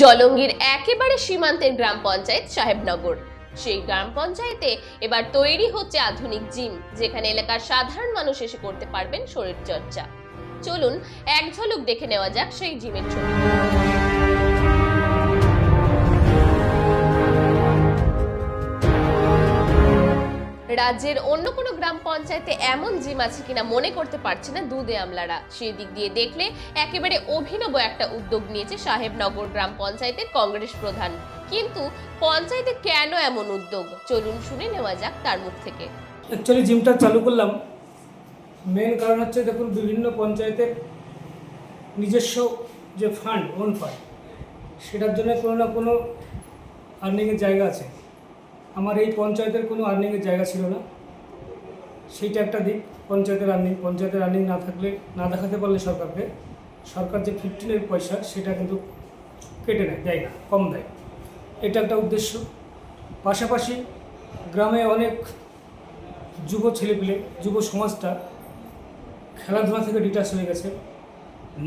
জলঙ্গির একেবারে সীমান্তের গ্রাম পঞ্চায়েত সাহেবনগর। সেই গ্রাম পঞ্চায়েতে এবার তৈরি হচ্ছে আধুনিক জিম, যেখানে এলাকার সাধারণ মানুষ এসে করতে পারবেন শরীরচর্চা। চলুন, এক ঝলক দেখে নেওয়া যাক সেই জিমের ছবি। রাজ্যের অন্য কোনো গ্রাম পঞ্চায়েতে এমন জিম আছে কিনা মনে করতে পারছে না দুধে আমলারা। সেই দিক দিয়ে দেখলে একেবারে অভিনব একটা উদ্যোগ নিয়েছে সাহেবনগর গ্রাম পঞ্চায়েতের কংগ্রেস প্রধান। কিন্তু পঞ্চায়েতে কেন এমন উদ্যোগ? চলুন শুনে নেওয়া যাক তার মুখ থেকে। অ্যাকচুয়ালি জিমটা চালু করলাম। মেন কারণ হচ্ছে দেখুন, বিভিন্ন পঞ্চায়েতের নিজস্ব যে ফান্ড ওন ফান্ড সেটার জন্য কোনো না কোনো আর্নিংয়ের জায়গা আছে। আমার এই পঞ্চায়েতের কোনো আর্নিংয়ের জায়গা ছিল না। সেইটা একটা দিক, পঞ্চায়েতের আর্নিং পঞ্চায়েতের আর্নিং না থাকলে, না দেখাতে পারলে সরকারকে। সরকার যে ফিফটিনের পয়সা, সেটা কিন্তু কেটে নেয়, দেয় না, কম দেয়। এটা একটা উদ্দেশ্য। পাশাপাশি গ্রামে অনেক যুব ছেলেপিলে, যুব সমাজটা খেলাধুলা থেকে ডিটাচ হয়ে গেছে।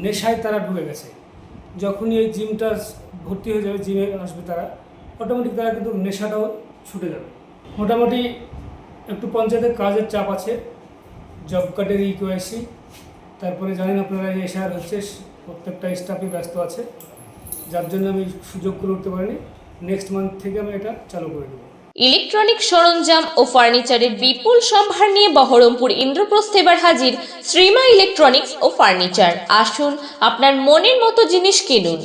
নেশায় তারা ঢুকে গেছে। যখনই এই জিমটা ভর্তি হয়ে যাবে জিমে আসবে তারা অটোমেটিক তারা কিন্তু নেশাটাও ছুটে যাবে মোটামুটি একটু পঞ্চায়েতের কাজের চাপ আছে জব কার্ডের ইকুআইসি তারপরে জানেন আপনারা এই এসআর হচ্ছে, প্রত্যেকটা স্টাফই ব্যস্ত আছে, যার জন্য আমি সুযোগ করে উঠতে পারিনি। নেক্সট মান্থ থেকে আমি এটা চালু করে দেবো। ইলেকট্রনিক সরঞ্জাম ও ফার্নিচারের বিপুল সম্ভার নিয়ে বহরমপুর ইন্দ্রপ্রস্থ এবার হাজির শ্রীমা ইলেকট্রনিক্স ও ফার্নিচার। আসুন আপনার মনের মতো জিনিস কিনুন।